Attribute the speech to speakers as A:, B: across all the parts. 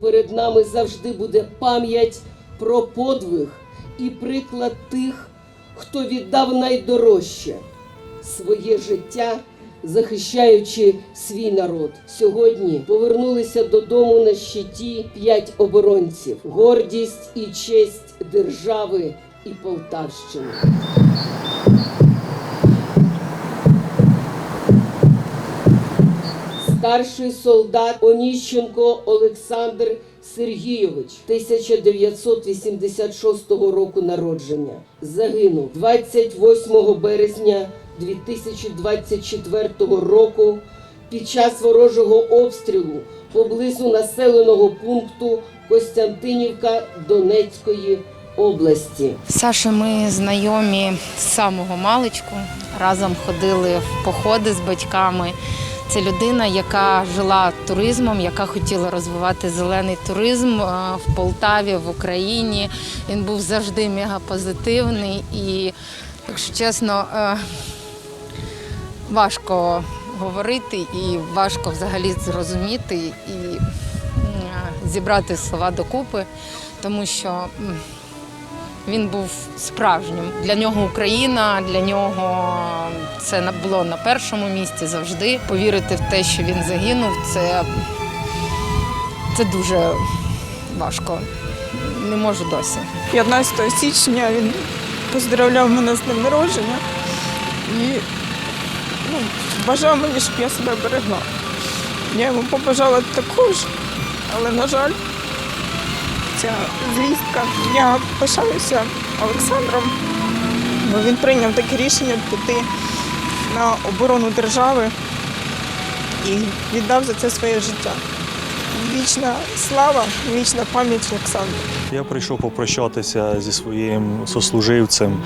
A: Перед нами завжди буде пам'ять про подвиг і приклад тих, хто віддав найдорожче своє життя, захищаючи свій народ. Сьогодні повернулися додому на щиті п'ять оборонців: гордість і честь держави і Полтавщини. Старший солдат Оніщенко Олександр Сергійович, 1986 року народження, загинув 28 березня 2024 року під час ворожого обстрілу поблизу населеного пункту Костянтинівка Донецької області.
B: Саша, ми знайомі з самого маличку. Разом ходили в походи з батьками. Це людина, яка жила туризмом, яка хотіла розвивати зелений туризм е, в Полтаві, в Україні. Він був завжди мегапозитивний і, якщо чесно, е, важко говорити і важко взагалі зрозуміти і зібрати слова докупи, тому що він був справжнім. Для нього Україна, для нього це було на першому місці завжди. Повірити в те, що він загинув, це, це дуже важко. Не можу досі.
C: 15 січня він поздравляв мене з днем народження і ну, бажав мені, щоб я себе берегла. Я йому побажала також, але, на жаль, ця звістка. Я пишаюся Олександром, бо він прийняв таке рішення піти на оборону держави і віддав за це своє життя. Вічна слава, вічна пам'ять Олександру.
D: Я прийшов попрощатися зі своїм сослуживцем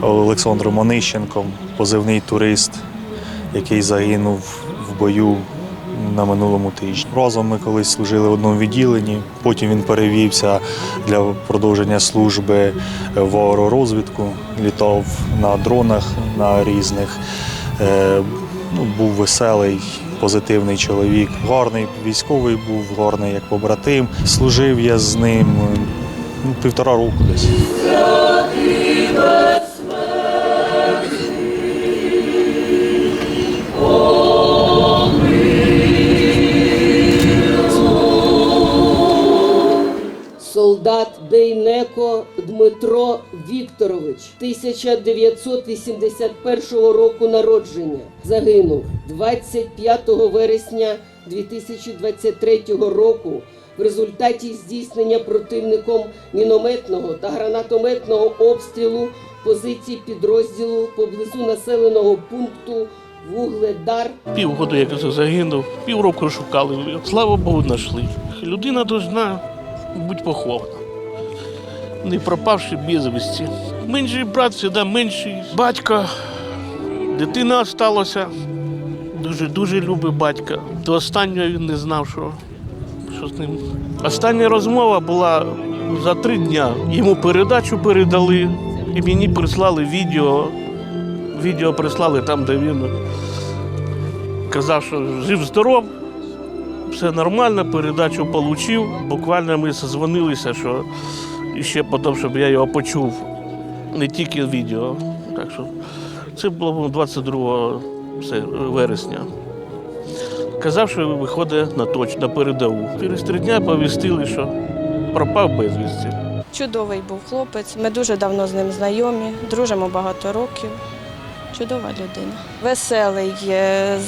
D: Олександром Онищенком, позивний турист, який загинув в бою на минулому тижні. Разом ми колись служили в одному відділенні. Потім він перевівся для продовження служби в аеророзвідку, літав на дронах на різних. Е, Ну, був веселий, позитивний чоловік. Гарний військовий був, гарний як побратим. Служив я з ним ну, півтора року десь.
A: Солдат Дейнеко Дмитро Вікторович, 1981 року народження, загинув 25 вересня 2023 року в результаті здійснення противником мінометного та гранатометного обстрілу позицій підрозділу поблизу населеного пункту Вугледар
E: Півгода, як загинув, півроку шукали. Слава Богу, знайшли. Людина повинна бути похована. Не пропавши безвісті. Менший брат завжди менший. Батько, дитина залишилася. Дуже дуже любить батька. До останнього він не знав, що, що з ним. Остання розмова була за три дня. Йому передачу передали, і мені прислали відео. Відео прислали там, де він казав, що жив-здоров, все нормально, передачу отримав. Буквально ми созвонилися, що і ще потім, щоб я його почув, не тільки відео. Так що це було 22 все, вересня. Казав, що виходить на точ, на передову. Через три дні повістили, що пропав безвісті.
F: Чудовий був хлопець. Ми дуже давно з ним знайомі, дружимо багато років. Чудова людина. Веселий, е,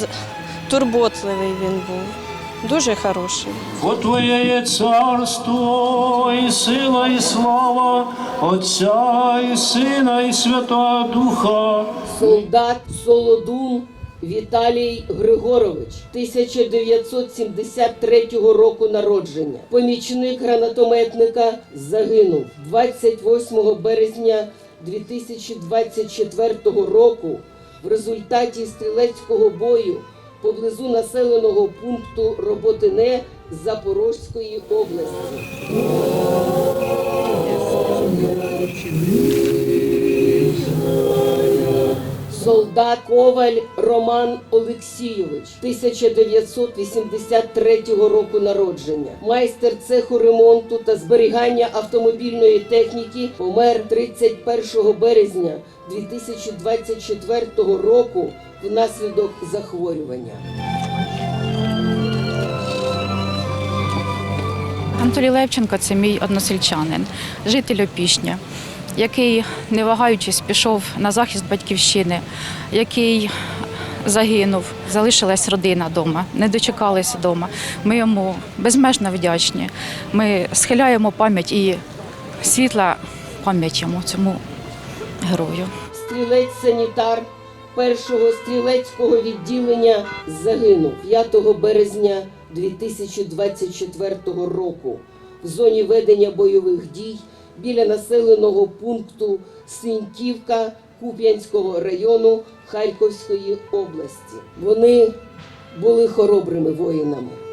F: турботливий він був. Дуже хороший.
G: Бо Твоє є царство, і сила, і слава Отця, і Сина, і Святого Духа.
A: солдат Солодун Віталій Григорович, 1973 року народження. Помічник гранатометника загинув 28 березня 2024 року в результаті стрілецького бою поблизу населеного пункту Роботине Запорозької області. Солдат Коваль Роман Олексійович, 1983 року народження, майстер цеху ремонту та зберігання автомобільної техніки, помер 31 березня 2024 року внаслідок захворювання.
H: Анатолій Левченко це мій односельчанин, житель Опішня, який, не вагаючись, пішов на захист батьківщини, який загинув, залишилась родина вдома, не дочекалися вдома. Ми йому безмежно вдячні. Ми схиляємо пам'ять і світла пам'ять йому, цьому герою.
A: Стрілець-санітар першого стрілецького відділення загинув 5 березня 2024 року в зоні ведення бойових дій біля населеного пункту Синьківка Куп'янського району Харківської області. Вони були хоробрими воїнами.